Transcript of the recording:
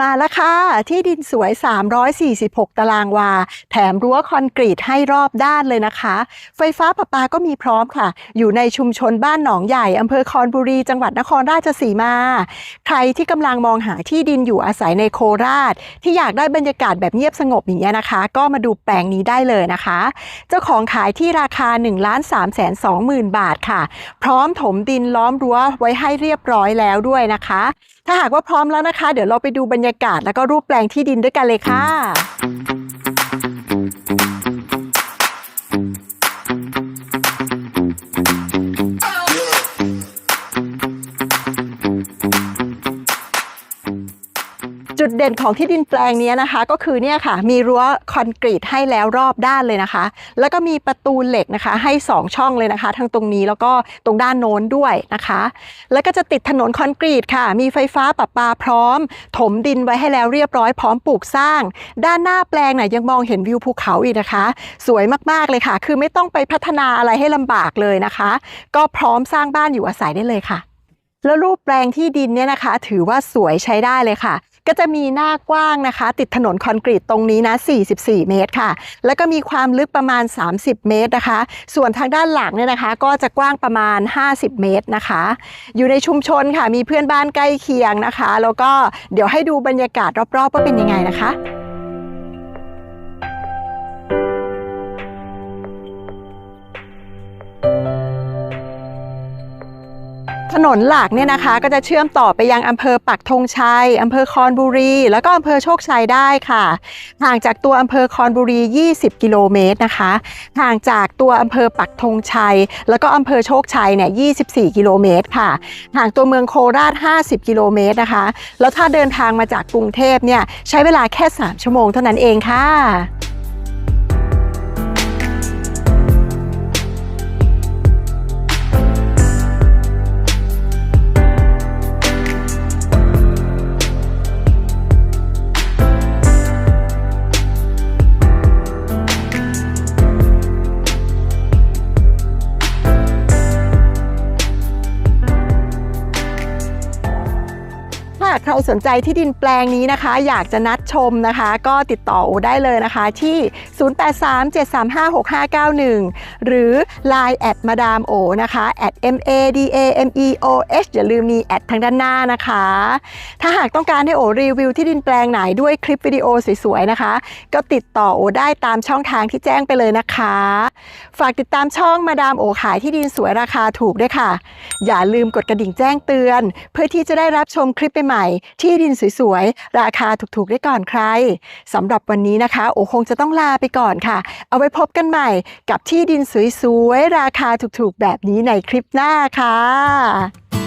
มาแล้วค่ะ ที่ดินสวย 346 ตารางวา แถมรั้วคอนกรีตให้รอบด้านเลยนะคะ ไฟฟ้าประปาก็มีพร้อมค่ะ อยู่ในชุมชนบ้านหนองใหญ่อำเภอคอนบุรี จังหวัดนครราชสีมา ใครที่กำลังมองหาที่ดินอยู่อาศัยในโคราช ที่อยากได้บรรยากาศแบบเงียบสงบอย่างเงี้ยนะคะ ก็มาดูแปลงนี้ได้เลยนะคะ เจ้าของขายที่ราคา1 3 2 0 0 0 0 บาทค่ะ พร้อมถมดินล้อมรั้วไว้ให้เรียบร้อยแล้วด้วยนะคะ ถ้าหากว่าพร้อมแล้วนะคะ เดี๋ยวเราไปดูบรรยากาศแล้วก็รูปแปลงที่ดินด้วยกันเลยค่ะ จุดเด่นของที่ดินแปลงนี้นะคะ ก็คือเนี่ยค่ะ มีรั้วคอนกรีตให้แล้วรอบด้านเลยนะคะ แล้วก็มีประตูเหล็กนะคะ ให้ 2 ช่องเลยนะคะ ทั้งตรงนี้แล้วก็ตรงด้านโน้นด้วยนะคะ แล้วก็จะติดถนนคอนกรีตค่ะ มีไฟฟ้าประปาพร้อม ถมดินไว้ให้แล้วเรียบร้อยพร้อมปลูกสร้าง ด้านหน้าแปลงน่ะยังมองเห็นวิวภูเขาอีกนะคะ สวยมากๆเลยค่ะ คือไม่ต้องไปพัฒนาอะไรให้ลำบากเลยนะคะ ก็พร้อมสร้างบ้านอยู่อาศัยได้เลยค่ะแล้วรูปแปลงที่ดินเนี่ยนะคะ ถือว่าสวยใช้ได้เลยค่ะ ก็จะมีหน้ากว้างนะคะ ติดถนนคอนกรีตตรงนี้นะ 44 เมตรค่ะ แล้วก็มีความลึกประมาณ 30 เมตรนะคะ ส่วนทางด้านหลังเนี่ยนะคะ ก็จะกว้างประมาณ 50 เมตรนะคะ อยู่ในชุมชนค่ะมีเพื่อนบ้านใกล้เคียงนะคะ แล้วก็เดี๋ยวให้ดูบรรยากาศรอบๆว่าเป็นยังไงนะคะ ถนนหลักเนี่ยนะคะก็จะเชื่อมต่อไปยังอำเภอปักธงชัยอำเภอคอนบุรี แล้วก็อำเภอโชคชัยได้ค่ะ ห่างจากตัวอำเภอคอนบุรี 20 กิโลเมตรนะคะ ห่างจากตัวอำเภอปักธงชัย แล้วก็อำเภอโชคชัยเนี่ย24 กิโลเมตรค่ะ ห่างตัวเมืองโคราช 50 กิโลเมตรนะคะ แล้วถ้าเดินทางมาจากกรุงเทพเนี่ยใช้เวลาแค่ 3 ชั่วโมงเท่านั้นเองค่ะ ถ้าใครสนใจที่ดินแปลงนี้นะคะ อยากจะนัดชมนะคะ ก็ติดต่อโอได้เลยนะคะที่ 0837356591 หรือ Line แอดมาดามโอนะคะแอด m a d a m e o h อย่าลืมมีแอดทางด้านหน้านะคะ ถ้าหากต้องการให้โอรีวิวที่ดินแปลงไหนด้วยคลิปวิดีโอสวยๆนะคะ ก็ติดต่อโอได้ตามช่องทางที่แจ้งไปเลยนะคะ ฝากติดตามช่องมาดามโอขายที่ดินสวยราคาถูกด้วยค่ะ อย่าลืมกดกระดิ่งแจ้งเตือน เพื่อที่จะได้รับชมคลิปใหม่ๆที่ดินสวยๆ ราคาถูกๆ ได้ก่อนใครสำหรับวันนี้นะคะ โอคงจะต้องลาไปก่อนค่ะ เอาไว้พบกันใหม่กับที่ดินสวยๆ ราคาถูกๆ แบบนี้ในคลิปหน้าค่ะ